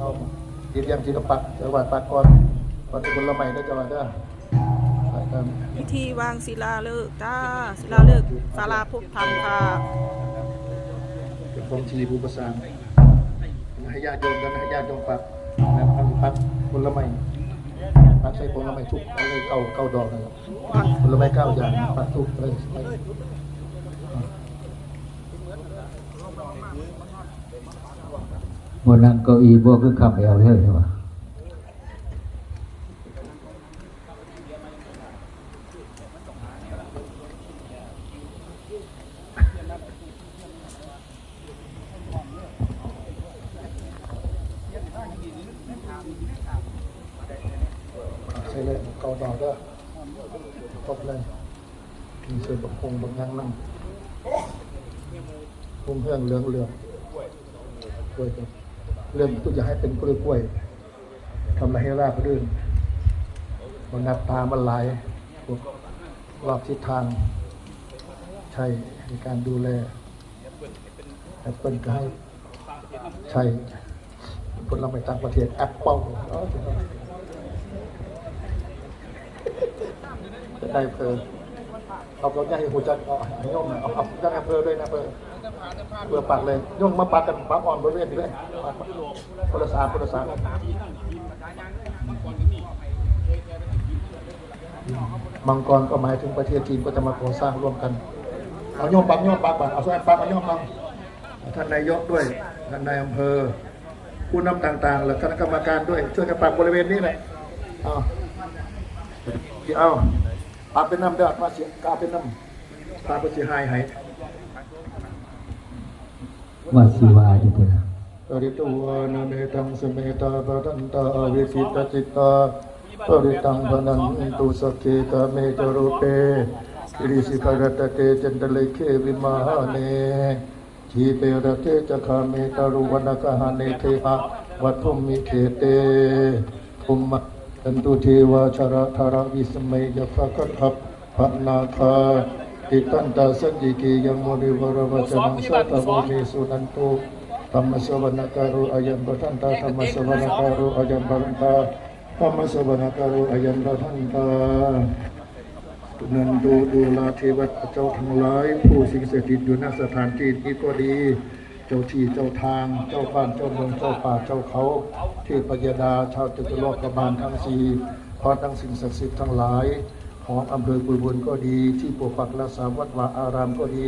เอาเรียมศิลปะจังหวัดปากกอนวัดสกุลละไมได้จังหวัดเด้อไปกันพิธีวางศิลาฤกษ์จ้าศิลาฤกษ์ศาลาพุทธธรรมค่ะเป็นของชีบูปสานให้ญาติโยมกันให้ญาติโยมปักนะพักพักผลไม้ปักใส่ผลไม้ทุกอะไรเก้าเก้าดอกนะครับผลไม้เก้าอย่างปักทุกเลยไป บนนั้นเก้าอี้บวกคือขับแอลเท่าไหร่วะใช่เลยเกาดอกก็ครบเลยมีเศษบกพงบางอย่งนั่งพุ่งเพื่องเหลืองเหลืองกล้วยครับ เรื่องก็จะให้เป็นกล้วยกล้วยทำอะไรให้ราบรื่นมันนับตามันไหลายพวกรอบทิศทาง ใช่ในการดูแลแอปเปิลก็ให้ใช่ผลไม้ต่างประเทศแอปเปิลจะได้เพลินเอาเราจะให้หัวจักเอาให้โยมหน่อยเอาเอาจักอำเภอด้วยนะเพอ เพื่อปักเลยโยมมาปักกันปักอ่อนบริเวณนี้เลยปักคนละสามคนละสามมังกรก็หมายถึงประเทศจีนก็จะมาก่อสร้างร่วมกัน เอาโยมปักโยมปักก่อนเอาส่วนปักเอาโยมปักท่านนายกด้วยท่านนายอำเภอ ผู้นำต่างๆ และคณะกรรมการด้วยช่วยกันปักบริเวณนี้แหละเอาเอาปักเป็นน้ำเดือดมาเสียกาเป็นน้ำพาไปเสียหายหาย วาสีวาอยู่ตัวนะปริตุวานาเนตังสเมตาปะทันตาวิสิตจิตตาปริตังพนันตุสกเกตเมจรูเปอิริสิกรตเตจันตเลเควิมาเนทีเปรเตจคาเมตารุวนกหาเนเทหะวัตุมิเคเตภุมมะตันตุเทวาชระธารวิสเมยภคัตถพพนาคา ติตันตาสัจจิกิยังโมนิวรวจนังสัตตโมเมสุนันตุธรรมสวนาการุอายัมปทันตาธรรมสวนาการุอายัมปทันตาธรรมสวนาการุอายัมปทันตานันดูดูลาเทวดาเจ้าทั้งหลายผู้สิงสถิตอยู่ณสถานที่นี้ก็ดี เจ้าที่เจ้าทาง เจ้าบ้านเจ้าเมืองเจ้าป่าเจ้าเขาเทพยดาชาวจตุโลกบาลทั้งสี่พอทั้งสิ่งศักดิ์สิทธิ์ทั้งหลาย ของอำเภอกุยบุญก็ดี ที่ปกปักรักษาวัดวาอารามก็ดี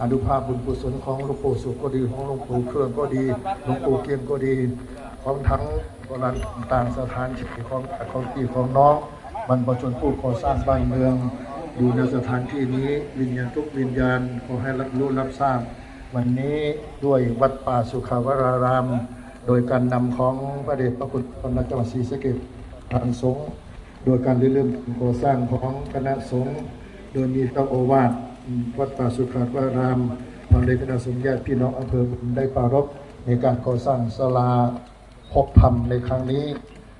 อนุภาพบุญกุศลของหลวงปู่สุขก็ดีของหลวงปู่เครื่องก็ดีหลวงปู่เกียงก็ดี ของทั้งโบราณต่างสถานที่ของของพี่ของน้องบรรพชนผู้ก่อสร้างบ้านเมือง อยู่ในสถานที่นี้วิญญาณทุกวิญญาณขอให้รับรู้รับทราบวันนี้ด้วยวัดป่าสุขาวราราม โดยการนำของพระเดชพระคุณพระนักจังหวัดศรีสะเกษทางสงฆ์ โดยการเริ่มก่อสร้างของคณะสงฆ์โดยมีเจ้าโอวาทวัดป่าสุขาวารามตอนเลยคณะสงฆ์ญาติพี่น้องอำเภอได้ปรารภในการก่อสร้างศาลาพกธรรมในครั้งนี้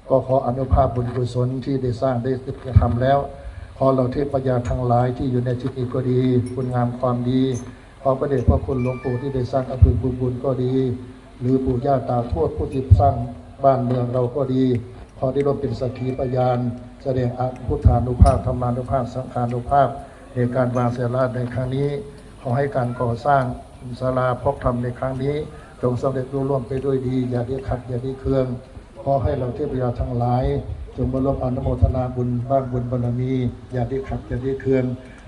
ก็ขออนุภาพบุญกุศลที่ได้สร้างได้กระทำแล้ว ขอเราเทพยาทั้งหลายที่อยู่ในจิตก็ดี คุณงามความดี ขอประเดชพระคุณหลวงปู่ที่ได้สร้างอภิบุญบุญก็ดี หรือปู่ย่าตาทวดผู้ที่สร้างบ้านเมืองเราก็ดี ขอได้ร่วมเป็นสักขีพยาน แสดงอพุทธานุภาพธรรมานุภาพสังฆานุภาพในการวางเสลาในครั้งนี้ ขอให้การก่อสร้างศาลาพกธรรมในครั้งนี้ จงสำเร็จรุ่ร่วงไปด้วยดี อย่าได้ขัดอย่าได้เคืองขอให้เราเทพยาทั้งหลาย จงมาร่วมอนุโมทนาบุญบ้านบุญบารมี อย่าได้ขัดอย่าได้เคือง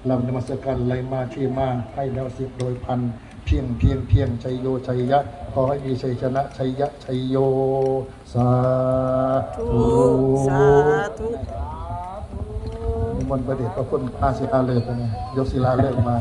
ลำนมัสการไหลมาที่มาให้แล้วสิบโดยพัน เพียงเพียงเพียงชัยโยชัยยะ ขอให้มีชัยชนะชัยยะชัยโย สาธุสาธุนิมนต์พระเดชพระคุณอาศิลาเลิกนะยกศิลาเลิกมา